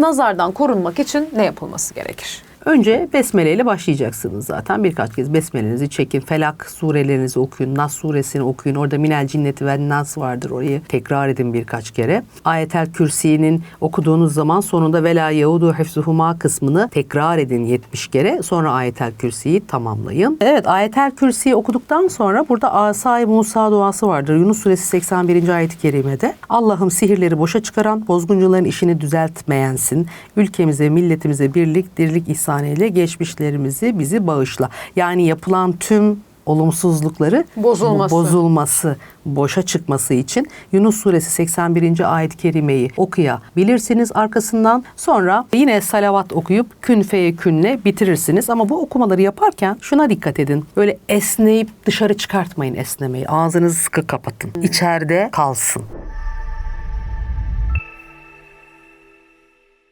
Nazardan korunmak için ne yapılması gerekir? Önce besmele ile başlayacaksınız zaten. Birkaç kez besmelenizi çekin. Felak surelerinizi okuyun. Nas suresini okuyun. Orada minel cinneti ve nas vardır. Orayı tekrar edin birkaç kere. Ayetel Kürsi'nin okuduğunuz zaman sonunda vela yahudu hefzuhuma kısmını tekrar edin 70 kere. Sonra Ayetel Kürsi'yi tamamlayın. Evet Ayetel Kürsi'yi okuduktan sonra burada Asay Musa duası vardır. Yunus suresi 81. ayet-i kerimede. Allah'ım sihirleri boşa çıkaran, bozguncuların işini düzeltmeyensin. Ülkemize, milletimize birlik, dirlik ihsan eyle. Geçmişlerimizi bizi bağışla. Yani yapılan tüm olumsuzlukları Bozulması. bozulması, boşa çıkması için Yunus suresi 81. ayet-i kerimeyi okuyabilirsiniz arkasından. Sonra yine salavat okuyup kün feye künle bitirirsiniz. Ama bu okumaları yaparken şuna dikkat edin. Böyle esneyip dışarı çıkartmayın esnemeyi. Ağzınızı sıkı kapatın. İçeride kalsın.